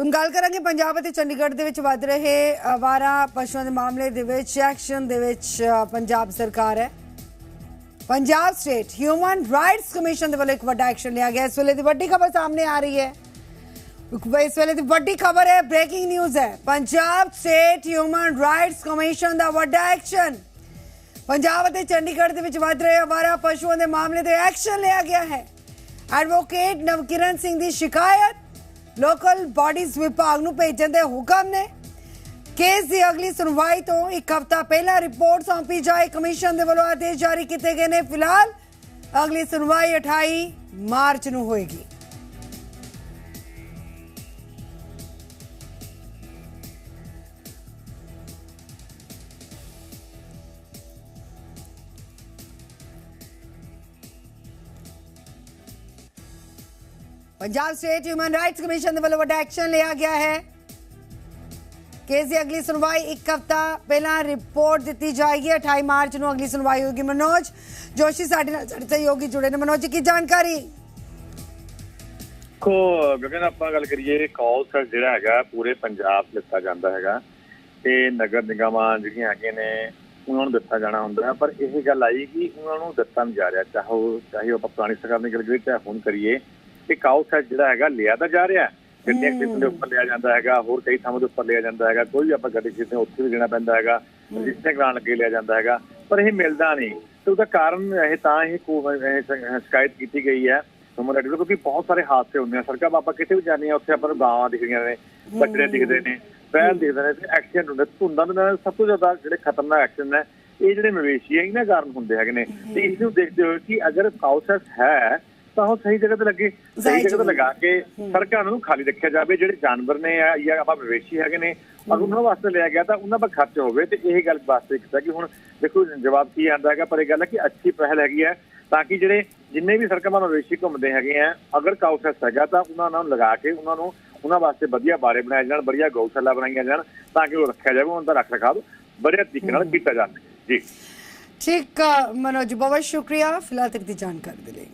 ਹੁਣ ਗੱਲ ਕਰਾਂਗੇ ਪੰਜਾਬ ਅਤੇ ਚੰਡੀਗੜ੍ਹ ਦੇ ਵਿੱਚ ਵੱਧ ਰਹੇ ਅਵਾਰਾ ਪਸ਼ੂਆਂ ਦੇ ਮਾਮਲੇ ਦੇ ਵਿੱਚ, ਐਕਸ਼ਨ ਦੇ ਵਿੱਚ ਪੰਜਾਬ ਸਰਕਾਰ ਹੈ। Punjab state human rights commission ਦੇ ਵੱਲੋਂ ਇੱਕ ਵੱਡਾ ਐਕਸ਼ਨ ਲਿਆ ਗਿਆ। ਇਸ ਵੇਲੇ ਦੀ ਵੱਡੀ ਖਬਰ ਸਾਹਮਣੇ ਆ ਰਹੀ ਹੈ। ਇਸ ਵੇਲੇ ਦੀ ਵੱਡੀ ਖਬਰ ਹੈ ਬ੍ਰੇਕਿੰਗ ਨਿਊਜ਼ ਹੈ। Punjab state human rights commission ਦਾ ਵੱਡਾ ਐਕਸ਼ਨ। ਪੰਜਾਬ ਅਤੇ ਚੰਡੀਗੜ੍ਹ ਦੇ ਵਿੱਚ ਵੱਧ ਰਹੇ ਅਵਾਰਾ ਪਸ਼ੂਆਂ ਦੇ ਮਾਮਲੇ ਤੇ ਐਕਸ਼ਨ ਲਿਆ ਗਿਆ ਹੈ। ਐਡਵੋਕੇਟ ਨਵਕਿਰਨ ਸਿੰਘ ਦੀ ਸ਼ਿਕਾਇਤ। ਲੋਕਲ ਬਾਡੀਜ਼ ਵਿਭਾਗ ਨੂੰ ਭੇਜਣ ਦੇ ਹੁਕਮ ਨੇ। ਕੇਸ ਦੀ ਅਗਲੀ ਸੁਣਵਾਈ ਤੋਂ ਇੱਕ ਹਫ਼ਤਾ ਪਹਿਲਾਂ ਰਿਪੋਰਟ ਸੌਂਪੀ ਜਾਏ। ਕਮਿਸ਼ਨ ਦੇ ਵੱਲੋਂ ਆਦੇਸ਼ ਜਾਰੀ ਕੀਤੇ ਗਏ ਨੇ। ਫਿਲਹਾਲ ਅਗਲੀ ਸੁਣਵਾਈ 28 ਮਾਰਚ ਨੂੰ ਹੋਏਗੀ। Punjab state human rights commission ਦੇ ਵੱਲੋਂ ਵੱਡਾ ਐਕਸ਼ਨ ਲਿਆ ਗਿਆ ਹੈ। ਕੇਸ ਦੀ ਅਗਲੀ ਸੁਣਵਾਈ ਇੱਕ ਹਫ਼ਤਾ ਪਹਿਲਾਂ ਰਿਪੋਰਟ ਦਿੱਤੀ ਜਾਏਗੀ। 28 ਮਾਰਚ ਨੂੰ ਅਗਲੀ ਸੁਣਵਾਈ ਹੋਗੀ ਮਨੋਜ। ਜੋਸ਼ੀ ਸਾਡੇ ਨਾਲ ਸਾਡੇ ਸਹਿਯੋਗੀ ਜੁੜੇ ਨੇ। ਮਨੋਜ ਕੀ ਜਾਣਕਾਰੀ? ਕੋ ਗਗਨ, ਆਪਾਂ ਗੱਲ ਕਰੀਏ ਕਾਲ ਸੈਟ ਜਿਹੜਾ ਹੈਗਾ, ਪੂਰੇ ਪੰਜਾਬ 'ਚ ਦਿੱਤਾ ਜਾਂਦਾ ਹੈਗਾ। ਤੇ ਨਗਰ ਨਿਗਮਾਂ ਜਿਹੜੀਆਂ ਹੈਗੀਆਂ ਨੇ, ਉਹਨਾਂ ਨੂੰ ਦਿੱਤਾ ਜਾਣਾ ਹੁੰਦਾ ਪਰ ਇਹ ਗੱਲ ਆਈ ਕਿ ਉਹਨਾਂ ਨੂੰ ਦਿੱਤਾ ਨਹੀਂ ਜਾ ਰਿਹਾ। ਚਾਹੇ ਚਾਹੇ ਆਪਾਂ ਪੁਰਾਣੀ ਸਰਕਾਰ ਦੀ ਗੱਲ ਕਰੀਏ, ਚਾਹੇ ਹੁਣ ਕਰੀਏ। ਕਾਲ ਸੈਟ ਜਿਹੜਾ ਹੈਗਾ ਲਿਆ ਤਾਂ ਜਾ ਰਿਹਾ। ਗੱਡੀਆਂ ਕਿਸਮ ਦੇ ਉੱਪਰ ਲਿਆ ਜਾਂਦਾ ਹੈਗਾ ਹੋਰ ਕਈ ਥਾਵਾਂ ਦੇ ਉੱਪਰ ਲਿਆ ਜਾਂਦਾ ਹੈਗਾ ਕੋਈ ਵੀ ਆਪਾਂ ਗੱਡੀ ਕਿਸੇ ਉੱਥੇ ਵੀ ਦੇਣਾ ਪੈਂਦਾ ਹੈਗਾ ਰਜਿਸਟਰ ਕਰਾਉਣ ਲੱਗੇ ਲਿਆ ਜਾਂਦਾ ਹੈਗਾ ਪਰ ਇਹ ਮਿਲਦਾ ਨਹੀਂ। ਤੇ ਉਹਦਾ ਕਾਰਨ ਇਹ ਤਾਂ ਇਹ ਸ਼ਿਕਾਇਤ ਕੀਤੀ ਗਈ ਹੈ ਹਿਊਮਨ ਰਾਈਟਸ ਕਿਉਂਕਿ ਬਹੁਤ ਸਾਰੇ ਹਾਦਸੇ ਹੁੰਦੇ ਆ। ਸੜਕਾਂ ਆਪਾਂ ਕਿਤੇ ਵੀ ਜਾਂਦੇ ਆ ਉੱਥੇ ਆਪਾਂ ਨੂੰ ਗਾਵਾਂ ਦਿਖਦੀਆਂ ਨੇ ਬੱਚੜੇ ਦਿਖਦੇ ਨੇ ਪਹਿਲ ਦਿਖਦੇ ਨੇ ਤੇ ਐਕਸੀਡੈਂਟ ਹੁੰਦੇ ਧੁੰਦਾਂ ਦੇ ਨਾਲ ਸਭ ਤੋਂ ਜ਼ਿਆਦਾ ਜਿਹੜੇ ਖਤਰਨਾਕ ਐਕਸੀਡੈਂਟ ਨੇ ਇਹ ਜਿਹੜੇ ਮਵੇਸ਼ੀ ਹੈ ਇਹਨਾਂ ਕਾਰਨ ਹੁੰਦੇ ਹੈਗੇ ਨੇ। ਤੇ ਇਸ ਨੂੰ ਦੇਖਦੇ ਹੋਏ ਕਿ ਅਗਰ ਕਾਉਸਸ ਹੈ ਤਾਂ ਉਹ ਸਹੀ ਜਗ੍ਹਾ ਤੇ ਲੱਗੇ ਸਹੀ ਜਗ੍ਹਾ ਤੇ ਲਗਾ ਕੇ ਸੜਕਾਂ ਨੂੰ ਖਾਲੀ ਰੱਖਿਆ ਜਾਵੇ ਜਿਹੜੇ ਜਾਨਵਰ ਨੇ ਆ ਜਾਂ ਆਪਾਂ ਮਵੇਸ਼ੀ ਹੈਗੇ ਨੇ ਅਗਰ ਉਹਨਾਂ ਵਾਸਤੇ ਲਿਆ ਗਿਆ ਤਾਂ ਉਹਨਾਂ ਦਾ ਖਰਚ ਹੋਵੇ ਤੇ ਇਹ ਗੱਲ ਵਾਸਤੇ ਕੀਤਾ ਕਿ ਹੁਣ ਦੇਖੋ ਜਵਾਬ ਕੀ ਆਂਦਾ ਹੈਗਾ ਪਰ ਇਹ ਗੱਲ ਹੈ ਕਿ ਅੱਛੀ ਪਹਿਲ ਹੈਗੀ ਹੈ ਤਾਂ ਕਿ ਜਿਹੜੇ ਜਿੰਨੇ ਵੀ ਸੜਕਾਂ 'ਤੇ ਮਵੇਸ਼ੀ ਘੁੰਮਦੇ ਹੈਗੇ ਆ ਅਗਰ ਕਾਉਸਸ ਹੈਗਾ ਤਾਂ ਉਹਨਾਂ ਨੂੰ ਲਗਾ ਕੇ ਉਹਨਾਂ ਨੂੰ ਉਹਨਾਂ ਵਾਸਤੇ ਵਧੀਆ ਬਾਰੇ ਬਣਾਏ ਜਾਣ ਵਧੀਆ ਗਊਸ਼ਾਲਾ ਬਣਾਈਆਂ ਜਾਣ ਤਾਂ ਕਿ ਉਹ ਰੱਖਿਆ ਜਾਵੇ ਉਹਨਾਂ ਦਾ ਰੱਖ ਰਖਾਵ ਬੜੇ ਤਰੀਕੇ ਨਾਲ ਕੀਤਾ ਜਾ ਸਕੇ ਜੀ। ਠੀਕ ਮਨੋਜ ਬਹੁਤ ਸ਼ੁਕਰੀਆ ਫਿਲਹਾਲ ਤੱਕ ਦੀ ਜਾਣਕਾਰੀ ਦੇ ਲਈ।